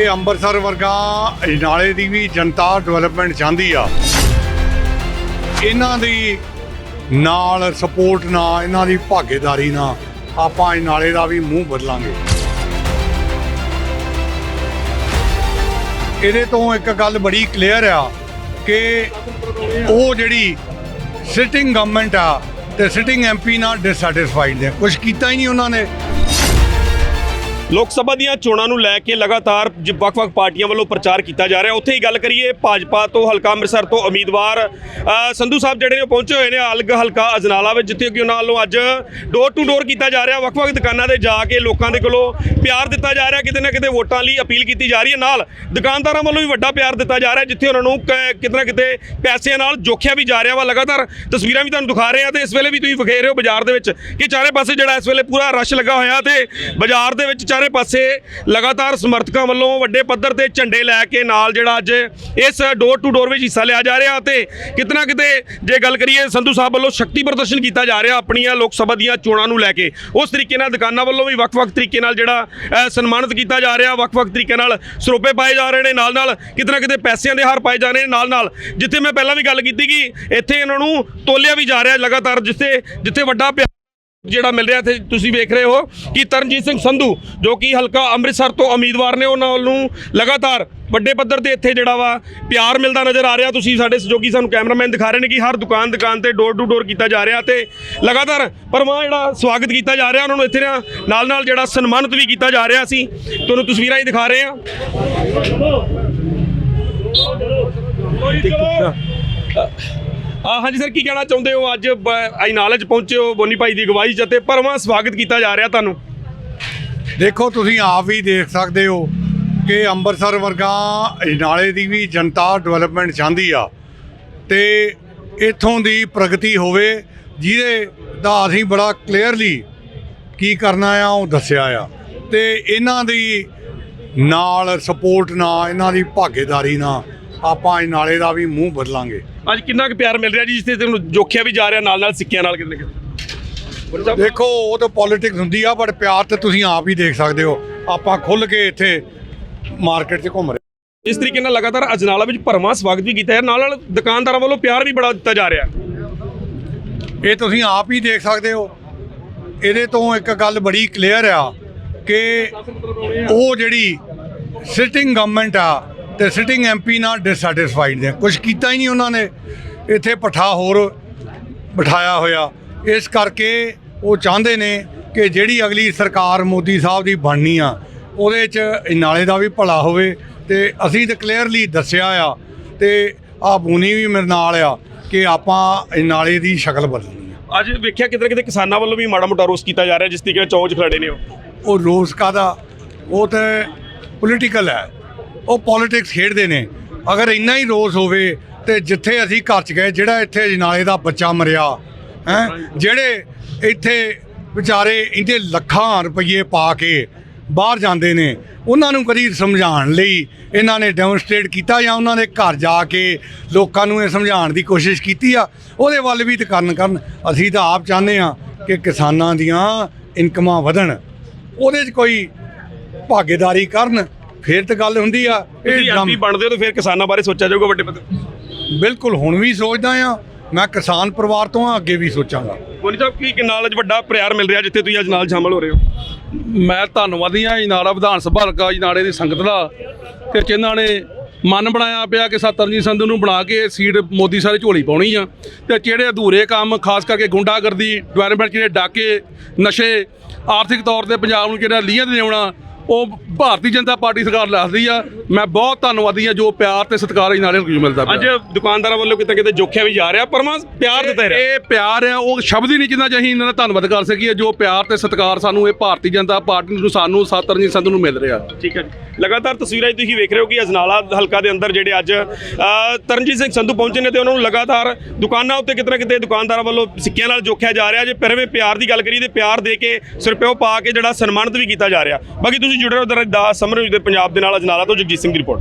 ਇਹ ਅੰਮ੍ਰਿਤਸਰ ਵਰਗਾ ਨਾਲੇ ਦੀ ਵੀ ਜਨਤਾ ਡਿਵੈਲਪਮੈਂਟ ਚਾਹੁੰਦੀ ਆ। ਇਹਨਾਂ ਦੀ ਨਾਲ ਸਪੋਰਟ ਨਾਲ, ਇਹਨਾਂ ਦੀ ਭਾਗੀਦਾਰੀ ਨਾਲ ਆਪਾਂ ਇਹ ਨਾਲੇ ਦਾ ਵੀ ਮੂੰਹ ਬਦਲਾਂਗੇ। ਇਹਦੇ ਤੋਂ ਇੱਕ ਗੱਲ ਬੜੀ ਕਲੀਅਰ ਆ ਕਿ ਉਹ ਜਿਹੜੀ ਸਿਟਿੰਗ ਗਵਰਨਮੈਂਟ ਆ ਤੇ ਸਿਟਿੰਗ ਐਮਪੀ ਨਾਲ ਡਿਸਸੈਟੀਸਫਾਈਡ ਨੇ। ਕੁਝ ਕੀਤਾ ਹੀ ਨਹੀਂ ਉਹਨਾਂ ਨੇ। ਲੋਕ ਸਭਾ ਦੀਆਂ ਚੋਣਾਂ ਨੂੰ ਲੈ ਕੇ ਲਗਾਤਾਰ ਜ- ਵੱਖ-ਵੱਖ ਪਾਰਟੀਆਂ ਵੱਲੋਂ ਪ੍ਰਚਾਰ ਕੀਤਾ ਜਾ ਰਿਹਾ। ਉੱਥੇ ਹੀ ਗੱਲ ਕਰੀਏ, ਭਾਜਪਾ ਤੋਂ ਹਲਕਾ ਅੰਮ੍ਰਿਤਸਰ ਤੋਂ ਉਮੀਦਵਾਰ ਸੰਧੂ ਸਾਹਿਬ ਜਿਹੜੇ ਨੇ ਉਹ ਪਹੁੰਚੇ ਹੋਏ ਨੇ ਅਲਗ ਹਲਕਾ ਅਜਨਾਲਾ ਵਿੱਚ, ਜਿੱਥੇ ਕਿ ਉਹਨਾਂ ਵੱਲੋਂ ਅੱਜ ਡੋਰ ਟੂ ਡੋਰ ਕੀਤਾ ਜਾ ਰਿਹਾ। ਵੱਖ-ਵੱਖ ਦੁਕਾਨਾਂ ਤੇ ਜਾ ਕੇ ਲੋਕਾਂ ਦੇ ਕੋਲੋਂ ਪਿਆਰ ਦਿੱਤਾ ਜਾ ਰਿਹਾ, ਕਿਤੇ ਨਾ ਕਿਤੇ ਵੋਟਾਂ ਲਈ ਅਪੀਲ ਕੀਤੀ ਜਾ ਰਹੀ ਹੈ। ਨਾਲ ਦੁਕਾਨਦਾਰਾਂ ਵੱਲੋਂ ਵੀ ਵੱਡਾ ਪਿਆਰ ਦਿੱਤਾ ਜਾ ਰਿਹਾ, ਜਿੱਥੇ ਉਹਨਾਂ ਨੂੰ ਕ- ਕਿਤੇ ਨਾ ਕਿਤੇ ਪੈਸਿਆਂ ਨਾਲ ਜੋਖਿਆ ਵੀ ਜਾ ਰਿਹਾ ਵਾ। ਲਗਾਤਾਰ ਤਸਵੀਰਾਂ ਵੀ ਤੁਹਾਨੂੰ ਦਿਖਾ ਰਹੇ ਆ ਤੇ ਇਸ ਵੇਲੇ ਵੀ ਤੁਸੀਂ ਵਿਖੇ ਰਹੇ ਹੋ ਬਾਜ਼ਾਰ ਦੇ ਵਿੱਚ ਕਿ ਚਾਰੇ ਪਾਸੇ ਜਿਹੜਾ ਇਸ ਵੇਲੇ ਪੂਰਾ ਰਸ਼ ਲੱਗਾ ਹੋਇਆ ਤੇ ਬਾਜ਼ਾਰ ਦੇ ਵਿੱਚ ਚਾਰੇ ਪਾਸੇ ਲਗਾਤਾਰ ਸਮਰਥਕਾਂ ਵੱਲੋਂ ਵੱਡੇ ਪੱਧਰ ਤੇ ਝੰਡੇ ਲੈ ਕੇ ਨਾਲ ਜਿਹੜਾ ਅੱਜ ਇਸ ਡੋਰ ਟੂ ਡੋਰ ਵਿੱਚ ਹਿੱਸਾ ਲਿਆ ਜਾ ਰਿਹਾ ਤੇ ਕਿਤਨਾ ਕਿਤੇ ਜੇ ਗੱਲ ਕਰੀਏ, ਸੰਧੂ ਸਾਹਿਬ ਵੱਲੋਂ ਸ਼ਕਤੀ ਪ੍ਰਦਰਸ਼ਨ ਕੀਤਾ ਜਾ ਰਿਹਾ ਆਪਣੀਆਂ ਲੋਕ ਸਭਾ ਦੀਆਂ ਚੋਣਾਂ ਨੂੰ ਲੈ ਕੇ। ਉਸ ਤਰੀਕੇ ਨਾਲ ਦੁਕਾਨਾਂ ਵੱਲੋਂ ਵੀ ਵੱਖ-ਵੱਖ ਤਰੀਕੇ ਨਾਲ ਜਿਹੜਾ ਸਨਮਾਨਿਤ ਕੀਤਾ ਜਾ ਰਿਹਾ, ਵੱਖ-ਵੱਖ ਤਰੀਕੇ ਨਾਲ ਸਰੋਪੇ ਪਾਏ ਜਾ ਰਹੇ ਨੇ ਨਾਲ ਨਾਲ ਕਿਤੇ ਨਾ ਕਿਤੇ ਪੈਸਿਆਂ ਦੇ ਹਾਰ ਪਾਏ ਜਾ ਰਹੇ ਨੇ ਨਾਲ ਨਾਲ ਜਿੱਥੇ ਮੈਂ ਪਹਿਲਾਂ ਵੀ ਗੱਲ ਕੀਤੀ ਕਿ ਇੱਥੇ ਇਹਨਾਂ ਨੂੰ ਤੋਲਿਆ ਵੀ ਜਾ ਰਿਹਾ ਲਗਾਤਾਰ, ਜਿੱਥੇ ਜਿੱਥੇ ਵੱਡਾ ਪਿਆਰ ਜਿਹੜਾ ਮਿਲ ਰਿਹਾ, ਇੱਥੇ ਤੁਸੀਂ ਵੇਖ ਰਹੇ ਹੋ ਕਿ ਤਰਨਜੀਤ ਸਿੰਘ ਸੰਧੂ ਜੋ ਕਿ ਹਲਕਾ ਅੰਮ੍ਰਿਤਸਰ ਤੋਂ ਉਮੀਦਵਾਰ ਨੇ ਉਹਨਾਂ ਨੂੰ ਲਗਾਤਾਰ ਵੱਡੇ ਪੱਧਰ ਤੇ ਇੱਥੇ ਜਿਹੜਾ ਵਾ ਪਿਆਰ ਮਿਲਦਾ ਨਜ਼ਰ ਆ ਰਿਹਾ। ਤੁਸੀਂ ਸਾਡੇ ਸਹਿਯੋਗੀ ਸਾਨੂੰ ਕੈਮਰਾਮੈਨ ਦਿਖਾ ਰਹੇ ਨੇ ਕਿ ਹਰ ਦੁਕਾਨ ਦੁਕਾਨ ਤੇ ਡੋਰ ਟੂ ਡੋਰ ਕੀਤਾ ਜਾ ਰਿਹਾ ਤੇ ਲਗਾਤਾਰ ਪਰਮਾ ਜਿਹੜਾ ਸਵਾਗਤ ਕੀਤਾ ਜਾ ਰਿਹਾ। ਉਹਨਾਂ ਨੂੰ ਇੱਥੇ ਨਾਲ ਨਾਲ ਜਿਹੜਾ ਸਨਮਾਨਿਤ ਵੀ ਕੀਤਾ ਜਾ ਰਿਹਾ ਸੀ। ਤੁਹਾਨੂੰ ਤਸਵੀਰਾਂ ਹੀ ਦਿਖਾ ਰਹੇ ਹਾਂ। ਆ ਹਾਂਜੀ ਸਰ ਕੀ ਕਹਿਣਾ ਚਾਹੁੰਦੇ ਹੋ? ਅੱਜ ਆਈਨਾਲੇ ਚ ਪਹੁੰਚੇ ਹੋ ਬੋਨੀ ਭਾਈ ਦੀ ਅਗਵਾਈ ਚ ਤੇ ਪਰਮਾ ਸਵਾਗਤ ਕੀਤਾ ਜਾ ਰਿਹਾ ਤੁਹਾਨੂੰ। ਦੇਖੋ, ਤੁਸੀਂ ਆਪ ਵੀ ਦੇਖ ਸਕਦੇ ਹੋ ਕਿ ਅੰਮ੍ਰਿਤਸਰ ਵਰਗਾ ਨਾਲੇ ਦੀ ਵੀ ਜਨਤਾ ਡਿਵੈਲਪਮੈਂਟ ਚਾਹੁੰਦੀ ਆ ਤੇ ਇੱਥੋਂ ਦੀ ਪ੍ਰਗਤੀ ਹੋਵੇ ਜਿਹਦੇ ਦਾ ਅਸੀਂ ਬੜਾ ਕਲੀਅਰਲੀ ਕੀ ਕਰਨਾ ਆ ਉਹ ਦੱਸਿਆ ਆ। ਤੇ ਇਹਨਾਂ ਦੀ ਨਾਲ ਸਪੋਰਟ ਨਾਲ ਇਹਨਾਂ ਦੀ ਭਾਗੀਦਾਰੀ ਨਾਲ ਆਪਾਂ ਇਹ ਨਾਲੇ ਦਾ ਵੀ ਮੂੰਹ ਬਦਲਾਂਗੇ। ਅੱਜ ਕਿੰਨਾ ਕੁ ਪਿਆਰ ਮਿਲ ਰਿਹਾ ਜੀ ਜਿੱਥੇ ਤੁਹਾਨੂੰ ਜੋਖਿਆ ਵੀ ਜਾ ਰਿਹਾ ਨਾਲ ਨਾਲ ਸਿੱਕਿਆਂ ਨਾਲ ਕਿਤੇ ਨਾ ਕਿਤੇ? ਦੇਖੋ ਉਹ ਤਾਂ ਪੋਲਿਟਿਕਸ ਹੁੰਦੀ ਆ ਬਟ ਪਿਆਰ ਤੇ ਤੁਸੀਂ ਆਪ ਹੀ ਦੇਖ ਸਕਦੇ ਹੋ। ਆਪਾਂ ਖੁੱਲ ਕੇ ਇੱਥੇ ਮਾਰਕੀਟ 'ਚ ਘੁੰਮ ਰਹੇ। ਇਸ ਤਰੀਕੇ ਨਾਲ ਲਗਾਤਾਰ ਅਜਨਾਲਾ ਵਿੱਚ ਭਰਵਾਂ ਸਵਾਗਤ ਵੀ ਕੀਤਾ ਹੈ। ਨਾਲ ਨਾਲ ਦੁਕਾਨਦਾਰਾਂ ਵੱਲੋਂ ਪਿਆਰ ਵੀ ਬੜਾ ਦਿੱਤਾ ਜਾ ਰਿਹਾ ਇਹ ਤੁਸੀਂ ਆਪ ਹੀ ਦੇਖ ਸਕਦੇ ਹੋ। ਇਹਦੇ ਤੋਂ ਇੱਕ ਗੱਲ ਬੜੀ ਕਲੀਅਰ ਆ ਕਿ ਉਹ ਜਿਹੜੀ ਸਿਟਿੰਗ ਗਵਰਨਮੈਂਟ ਆ ਤੇ ਸਿਟਿੰਗ ਐਮਪੀ ਨਾਲ ਡਿਸਸੈਟੀਸਫਾਈਡ ਨੇ। ਕੁਝ ਕੀਤਾ ਹੀ ਨਹੀਂ ਉਹਨਾਂ ਨੇ। ਇੱਥੇ ਪਠਾ ਹੋਰ ਬਿਠਾਇਆ ਹੋਇਆ। ਇਸ ਕਰਕੇ ਉਹ ਚਾਹੁੰਦੇ ਨੇ ਕਿ ਜਿਹੜੀ ਅਗਲੀ ਸਰਕਾਰ ਮੋਦੀ ਸਾਹਿਬ ਦੀ ਬਣਨੀ ਆ ਉਹਦੇ 'ਚ ਨਾਲੇ ਦਾ ਵੀ ਭਲਾ ਹੋਵੇ ਤੇ ਅਸੀਂ ਤਾਂ ਕਲੀਅਰਲੀ ਦੱਸਿਆ ਆ ਤੇ ਆ ਬੂਨੀ ਵੀ ਮੇਰੇ ਨਾਲ ਆ ਕਿ ਆਪਾਂ ਇਹ ਨਾਲੇ ਦੀ ਸ਼ਕਲ ਬਦਲਣੀ ਆ। ਅੱਜ ਵੇਖਿਆ ਕਿਤੇ ਨਾ ਕਿਤੇ ਕਿਸਾਨਾਂ ਵੱਲੋਂ ਵੀ ਮਾੜਾ ਮੋਟਾ ਰੋਸ ਕੀਤਾ ਜਾ ਰਿਹਾ ਜਿਸ ਤਰੀਕੇ ਨਾਲ ਚੌਂਚ ਖੜੇ ਨੇ ਉਹ। ਉਹ ਰੋਸ ਕਾਦਾ ਉਹ ਤੇ ਪੋਲੀਟੀਕਲ ਹੈ। ਉਹ ਪੋਲਿਟਿਕਸ ਖੇਡਦੇ ਨੇ। ਅਗਰ ਇੰਨਾ ਹੀ ਰੋਸ ਹੋਵੇ ਤੇ ਜਿੱਥੇ ਅਸੀਂ ਘਰ ਚ ਗਏ ਜਿਹੜਾ ਇੱਥੇ ਨਾਲੇ ਦਾ ਬੱਚਾ ਮਰਿਆ ਹੈ ਜਿਹੜੇ ਇੱਥੇ ਵਿਚਾਰੇ ਇਹਦੇ ਲੱਖਾਂ ਰੁਪਏ ਪਾ ਕੇ ਬਾਹਰ ਜਾਂਦੇ ਨੇ। ਉਹਨਾਂ ਨੂੰ ਕਦੀ ਸਮਝਾਉਣ ਲਈ ਇਹਨਾਂ ਨੇ ਡੈਮੋਨਸਟ੍ਰੇਟ ਕੀਤਾ ਜਾਂ ਉਹਨਾਂ ਦੇ ਘਰ ਜਾ ਕੇ ਲੋਕਾਂ ਨੂੰ ਇਹ ਸਮਝਾਉਣ ਦੀ ਕੋਸ਼ਿਸ਼ ਕੀਤੀ ਆ। ਉਹਦੇ ਵੱਲ ਵੀ ਤੇ ਕਰਨ ਕਰਨ ਅਸੀਂ ਤਾਂ ਆਪ ਚਾਹੁੰਦੇ ਆ ਕਿ ਕਿਸਾਨਾਂ ਦੀਆਂ ਇਨਕਮਾਂ ਵਧਣ। ਉਹਦੇ 'ਚ ਕੋਈ ਭਾਗੀਦਾਰੀ ਕਰਨ ਫਿਰ ਤਾਂ ਗੱਲ ਹੁੰਦੀ ਆ। ਐਮਪੀ ਬਣਦੇ ਹੋ ਤਾਂ ਫਿਰ ਕਿਸਾਨਾਂ ਬਾਰੇ ਸੋਚਿਆ ਜਾਊਗਾ ਵੱਡੇ ਪੱਧਰ ਬਿਲਕੁਲ ਹੁਣ ਵੀ ਸੋਚਦਾ ਆ ਮੈਂ ਕਿਸਾਨ ਪਰਿਵਾਰ ਤੋਂ ਆ ਅੱਗੇ ਵੀ ਸੋਚਾਂਗਾ। ਬੋਨੀ ਸਾਹਿਬ ਕੀ ਕਿ ਨਾਲ ਅੱਜ ਵੱਡਾ ਪਿਆਰ ਮਿਲ ਰਿਹਾ ਜਿੱਥੇ ਤੁਸੀਂ ਅੱਜ ਨਾਲ ਸ਼ਾਮਲ ਹੋ ਰਹੇ ਹੋ? ਮੈਂ ਧੰਨਵਾਦੀ ਹਾਂ ਇਨਾੜਾ ਵਿਧਾਨ ਸਭਾ ਹਲਕਾ ਇਨਾੜੇ ਦੀ ਸੰਗਤ ਦਾ। ਕਿ ਜਿਨ੍ਹਾਂ ਨੇ ਮਨ ਬਣਾਇਆ ਪਿਆ ਕਿ ਸਤਰਜੀਤ ਸੰਧੂ ਨੂੰ ਬਣਾ ਕੇ ਸੀਟ ਮੋਦੀ ਸਾਰੇ ਝੋਲੀ ਪਾਉਣੀ ਆ। ਤੇ ਜਿਹੜੇ ਅਧੂਰੇ ਕੰਮ ਖਾਸ ਕਰਕੇ ਗੁੰਡਾਗਰਦੀ ਡਿਵੈਲਪਮੈਂਟ ਜਿਹੜੇ ਡਾਕੇ ਨਸ਼ੇ ਆਰਥਿਕ ਤੌਰ ਤੇ ਪੰਜਾਬ ਨੂੰ ਜਿਹੜਾ ਲੀਹਾਂ ਤੇ ਲਿਆਉਣਾ ਉਹ ਭਾਰਤੀ ਜਨਤਾ ਪਾਰਟੀ ਸਰਕਾਰ ਲੱਸਦੀ ਆ। ਮੈਂ ਬਹੁਤ ਧੰਨਵਾਦੀ ਹਾਂ ਜੋ ਪਿਆਰ ਤੇ ਸਤਿਕਾਰ ਇਨਾੜੇ ਨੂੰ ਮਿਲਦਾ ਪਿਆ। ਅੱਜ ਦੁਕਾਨਦਾਰਾਂ ਵੱਲੋਂ ਕਿਤੇ ਕਿਤੇ ਜੋਖਿਆ ਵੀ ਜਾ ਰਿਹਾ ਪਰਮਾ ਪਿਆਰ ਦਿੱਤਾ ਰਿਹਾ। ਇਹ ਪਿਆਰ ਹੈ ਉਹ ਸ਼ਬਦ ਹੀ ਨਹੀਂ ਜਿੰਨਾ ਚਾਹੀ ਇਹਨਾਂ ਦਾ ਧੰਨਵਾਦ ਕਰ ਸਕੀਏ ਜੋ ਪਿਆਰ ਤੇ ਸਤਿਕਾਰ ਸਾਨੂੰ ਇਹ ਭਾਰਤੀ ਜਨਤਾ ਪਾਰਟੀ ਨੂੰ ਸਾਨੂੰ ਸਤਰਜੀਤ ਸੰਧੂ ਨੂੰ ਮਿਲ ਰਿਹਾ। ਠੀਕ ਹੈ। ਜੀ ਲਗਾਤਾਰ ਤਸਵੀਰਾਂ 'ਚ ਤੁਸੀਂ ਵੇਖ ਰਹੇ ਹੋ ਕਿ ਅਜਨਾਲਾ ਹਲਕਾ ਦੇ ਅੰਦਰ ਜਿਹੜੇ ਅੱਜ ਤਰਨਜੀਤ ਸਿੰਘ ਸੰਧੂ ਪਹੁੰਚੇ ਨੇ ਤੇ ਉਹਨਾਂ ਨੂੰ ਲਗਾਤਾਰ ਦੁਕਾਨਾਂ ਉੱਤੇ ਕਿਤੇ ਨਾ ਕਿਤੇ ਦੁਕਾਨਦਾਰਾਂ ਵੱਲੋਂ ਸਿੱਕਿਆਂ ਨਾਲ ਜੋਖਿਆ ਜਾ ਰਿਹਾ। ਜੇ ਪਹਿਲੇ ਪਿਆਰ ਦੀ ਗੱਲ ਕਰੀਏ ਤੇ ਪਿਆਰ ਦੇ ਕੇ ਸਿਰਪਿਓ ਪਾ ਕੇ ਜਿਹੜਾ ਸਨਮਾਨਿਤ ਵੀ ਕੀਤਾ ਜਾ ਰਿਹਾ। ਬਾਕੀ ਤੁਸੀਂ ਜੁੜੇ ਰਹੋ ਦਰ ਦਾ ਸਮਰ ਦੇ ਪੰਜਾਬ ਦੇ ਨਾਲ ਅਜਨਾਲਾ ਤੋਂ ਜਗਜੀਤ ਸਿੰਘ ਦੀ ਰਿਪੋਰਟ।